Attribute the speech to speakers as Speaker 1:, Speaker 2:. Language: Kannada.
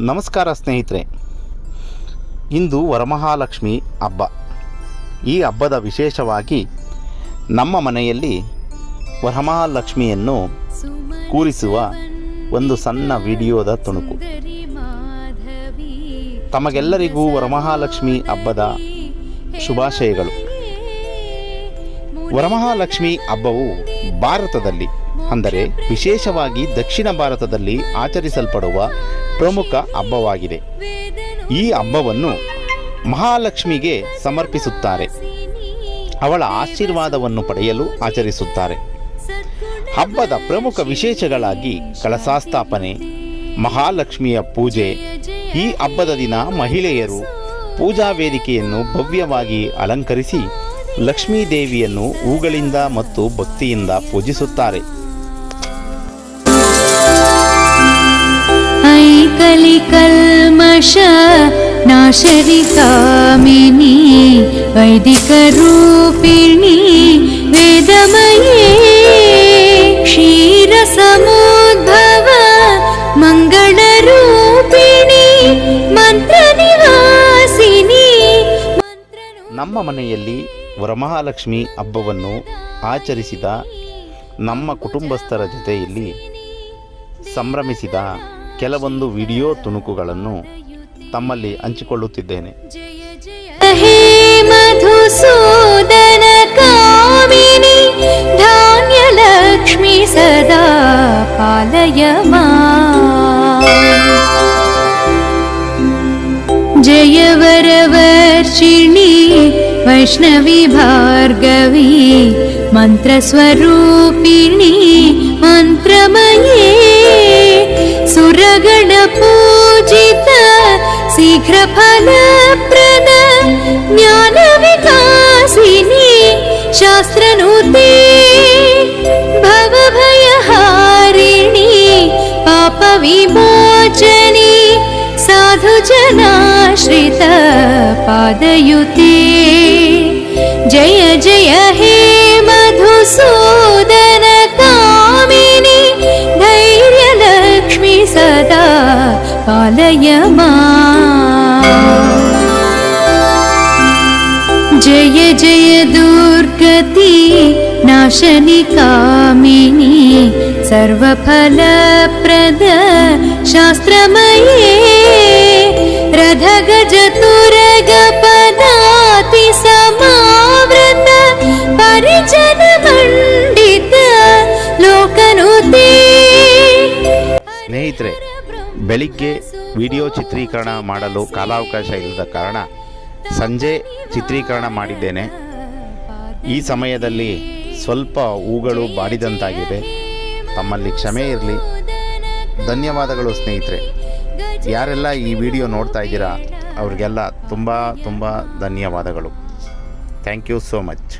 Speaker 1: ನಮಸ್ಕಾರ ಸ್ನೇಹಿತರೆ. ಇಂದು ವರಮಹಾಲಕ್ಷ್ಮಿ ಹಬ್ಬ. ಈ ಹಬ್ಬದ ವಿಶೇಷವಾಗಿ ನಮ್ಮ ಮನೆಯಲ್ಲಿ ವರಮಹಾಲಕ್ಷ್ಮಿಯನ್ನು ಕೂರಿಸುವ ಒಂದು ಸಣ್ಣ ವಿಡಿಯೋದ ತುಣುಕು. ತಮಗೆಲ್ಲರಿಗೂ ವರಮಹಾಲಕ್ಷ್ಮಿ ಹಬ್ಬದ ಶುಭಾಶಯಗಳು. ವರಮಹಾಲಕ್ಷ್ಮಿ ಹಬ್ಬವು ಭಾರತದಲ್ಲಿ ಅಂದರೆ ವಿಶೇಷವಾಗಿ ದಕ್ಷಿಣ ಭಾರತದಲ್ಲಿ ಆಚರಿಸಲ್ಪಡುವ ಪ್ರಮುಖ ಹಬ್ಬವಾಗಿದೆ. ಈ ಹಬ್ಬವನ್ನು ಮಹಾಲಕ್ಷ್ಮಿಗೆ ಸಮರ್ಪಿಸುತ್ತಾರೆ. ಅವಳ ಆಶೀರ್ವಾದವನ್ನು ಪಡೆಯಲು ಆಚರಿಸುತ್ತಾರೆ. ಹಬ್ಬದ ಪ್ರಮುಖ ವಿಶೇಷಗಳಾಗಿ ಕಳಸಾಸ್ಥಾಪನೆ, ಮಹಾಲಕ್ಷ್ಮಿಯ ಪೂಜೆ, ಈ ಹಬ್ಬದ ದಿನ ಮಹಿಳೆಯರು ಪೂಜಾ ವೇದಿಕೆಯನ್ನು ಭವ್ಯವಾಗಿ ಅಲಂಕರಿಸಿ ಲಕ್ಷ್ಮೀ ದೇವಿಯನ್ನು ಹೂಗಳಿಂದ ಮತ್ತು ಭಕ್ತಿಯಿಂದ ಪೂಜಿಸುತ್ತಾರೆ.
Speaker 2: ಕಲ್ಮಶ ನಾಶರಿ ಕಾಮಿನಿ ವೈದಿಕ ರೂಪಿಣಿ, ವೇದಮಯೇ, ಕ್ಷೀರ ಸಮೋದ್ಭವ, ಮಂಗಳ ರೂಪಿಣಿ, ಮಂತ್ರ ನಿವಾಸಿನಿ
Speaker 1: ನಮ್ಮ ಮನೆಯಲ್ಲಿ ವರಮಹಾಲಕ್ಷ್ಮಿ ಹಬ್ಬವನ್ನು ಆಚರಿಸಿದ ನಮ್ಮ ಕುಟುಂಬಸ್ಥರ ಜೊತೆಯಲ್ಲಿ ಸಂಭ್ರಮಿಸಿದ ಕೆಲವೊಂದು ವಿಡಿಯೋ ತುಣುಕುಗಳನ್ನು ತಮ್ಮಲ್ಲಿ ಹಂಚಿಕೊಳ್ಳುತ್ತಿದ್ದೇನೆ
Speaker 2: हे मधुसूदन कामिनि धान्यलक्ष्मी सदा पालय माम्। जय वरवर्षिणि वैष्णवी भार्गवी मन्त्रस्वरूपिणी मन्त्रमये शीघ्रफलप्रद ज्ञानविकासिनी शास्त्रनूते भवभयहारिणी पापविमोचनी साधुजनाश्रित पादयुते जय जय हे मधुसूदन कामिनि धैर्यलक्ष्मी सदा पालय माम्। जय जय दुर्गति नाशनि कामिनी सर्वफलप्रद शास्त्रमये रथगजतुरगपदाति समावृत परिजनमण्डित लोकनुते
Speaker 1: ಸ್ನೇಹಿತರೆ ಬೆಳಿಗ್ಗೆ ವಿಡಿಯೋ ಚಿತ್ರೀಕರಣ ಮಾಡಲು ಕಾಲಾವಕಾಶ ಇಲ್ಲದ ಕಾರಣ ಸಂಜೆ ಚಿತ್ರೀಕರಣ ಮಾಡಿದ್ದೇನೆ. ಈ ಸಮಯದಲ್ಲಿ ಸ್ವಲ್ಪ ಹೂಗಳು ಬಾಡಿದಂತಾಗಿದೆ. ತಮ್ಮಲ್ಲಿ ಕ್ಷಮೆ ಇರಲಿ. ಧನ್ಯವಾದಗಳು ಸ್ನೇಹಿತರೆ. ಯಾರೆಲ್ಲ ಈ ವಿಡಿಯೋ ನೋಡ್ತಾ ಇದ್ದೀರಾ, ಅವ್ರಿಗೆಲ್ಲ ತುಂಬ ತುಂಬ ಧನ್ಯವಾದಗಳು. Thank you so much